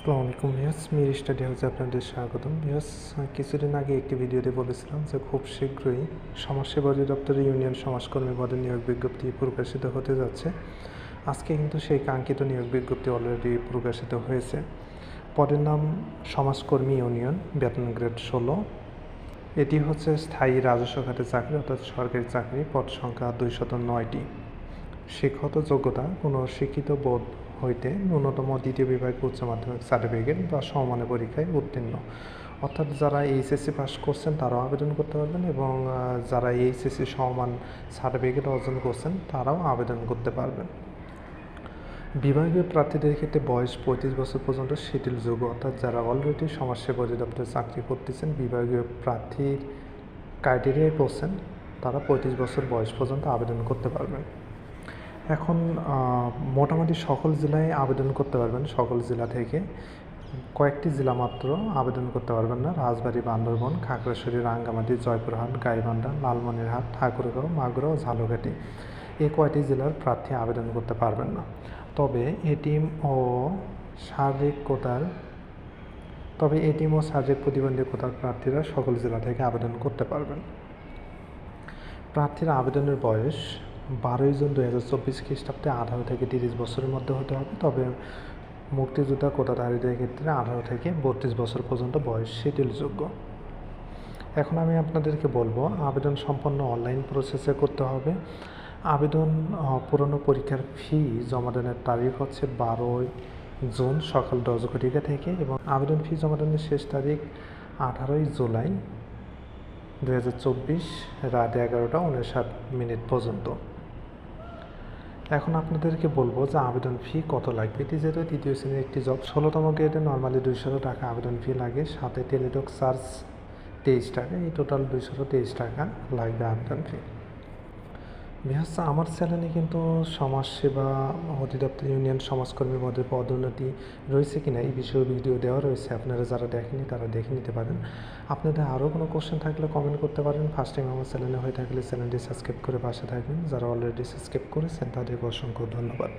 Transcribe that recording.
আসসালামু আলাইকুম ভিয়াস মির স্টাডি হাউসে আপনাদের স্বাগতম। ভিয়াস কিছুদিন আগে একটি ভিডিওতে বলেছিলাম যে খুব শীঘ্রই সমাজসেবা অধিদপ্তরের ইউনিয়ন সমাজকর্মী পদের নিয়োগ বিজ্ঞপ্তি প্রকাশিত হতে যাচ্ছে। আজকে কিন্তু সেই কাঙ্ক্ষিত নিয়োগ বিজ্ঞপ্তি অলরেডি প্রকাশিত হয়েছে। পদের নাম সমাজকর্মী ইউনিয়ন, বেতন গ্রেড ষোলো। এটি হচ্ছে স্থায়ী রাজস্ব খাতে চাকরি অর্থাৎ সরকারি চাকরি, পদ সংখ্যা দুইশত নয়টি। শিক্ষত যোগ্যতা, কোনো শিক্ষিত বোধ হইতে ন্যূনতম দ্বিতীয় বিভাগে উচ্চ মাধ্যমিক সার্টিফিকেট বা সমমানের পরীক্ষায় উত্তীর্ণ। অর্থাৎ যারা এইচএসসি পাস করছেন, তারাও আবেদন করতে পারবেন এবং যারা এইচএসসি সমান সার্টিফিকেট অর্জন করছেন, তারাও আবেদন করতে পারবেন। বিভাগীয় প্রার্থীদের ক্ষেত্রে বয়স পঁয়ত্রিশ বছর পর্যন্ত শিথিলযোগ্য অর্থাৎ যারা অলরেডি সমাজসেবা অধিদপ্তরে চাকরি করতেছেন, বিভাগীয় প্রার্থীর ক্রাইটেরিয়ায় পড়ছেন তারা পঁয়ত্রিশ বছর বয়স পর্যন্ত আবেদন করতে পারবেন। এখন মোটামুটি সকল জেলায় আবেদন করতে পারবেন, সকল জেলা থেকে। কয়েকটি জেলা মাত্র আবেদন করতে পারবেন না। রাজবাড়ী, বান্দরবন, খাগড়াছড়ি, রাঙ্গামাটি, জয়পুরহাট, গাইবান্ধা, লালমনিরহাট, ঠাকুরগাঁও, মাগুরা ও ঝালকাঠি। এই কয়টি জেলার প্রার্থী আবেদন করতে পারবেন না। তবে এটিএম ও শারীরিক কোটার তবে এটিএম ও শারীরিক প্রতিবন্ধী কোটার প্রার্থীরা সকল জেলা থেকে আবেদন করতে পারবেন। প্রার্থীর আবেদনের বয়স বারোই জুন দু হাজার চব্বিশ খ্রিস্টাব্দে আঠারো থেকে তিরিশ বছরের মধ্যে হতে হবে। তবে মুক্তিযোদ্ধা কোটাধারীদের ক্ষেত্রে আঠারো থেকে বত্রিশ বছর পর্যন্ত বয়স শিথিলযোগ্য। এখন আমি আপনাদেরকে বলব, আবেদন সম্পন্ন অনলাইন প্রসেসে করতে হবে। আবেদন পুরনো পরীক্ষার ফি জমাদানের তারিখ হচ্ছে বারোই জুন সকাল দশ ঘটিকা থেকে এবং আবেদন ফি জমাদানের শেষ তারিখ আঠারোই জুলাই দু হাজার চব্বিশ রাত এগারোটা উনষাট মিনিট পর্যন্ত। এখন আপনাদেরকে বলব যে আবেদন ফি কত লাগবে? এটি যেহেতু তৃতীয় শ্রেণির একটি জব ষোলোতম গ্রেডে নর্মালি দুইশো টাকা আবেদন ফি লাগে। সাথে টেলিটক চার্জ তেইশ টাকা, এই টোটাল দুইশো তেইশ টাকা লাগবে আবেদন ফি বিহাস আমার চ্যানেলে কিন্তু সমাজসেবা অধিদপ্তর ইউনিয়ন সমাজকর্মীর মধ্যে পদোন্নতি রয়েছে কিনা এই বিষয়ে ভিডিও দেওয়া রয়েছে। আপনারা যারা দেখেনি তারা দেখে নিতে পারেন। আপনাদের আরও কোনো কোশ্চেন থাকলে কমেন্ট করতে পারেন। ফার্স্ট টাইম আমার চ্যানেলে হয়ে থাকলে চ্যানেলটি সাবস্ক্রাইব করে পাশে থাকবেন। যারা অলরেডি সাবস্ক্রাইব করেছেন, তাদেরকে অসংখ্য ধন্যবাদ।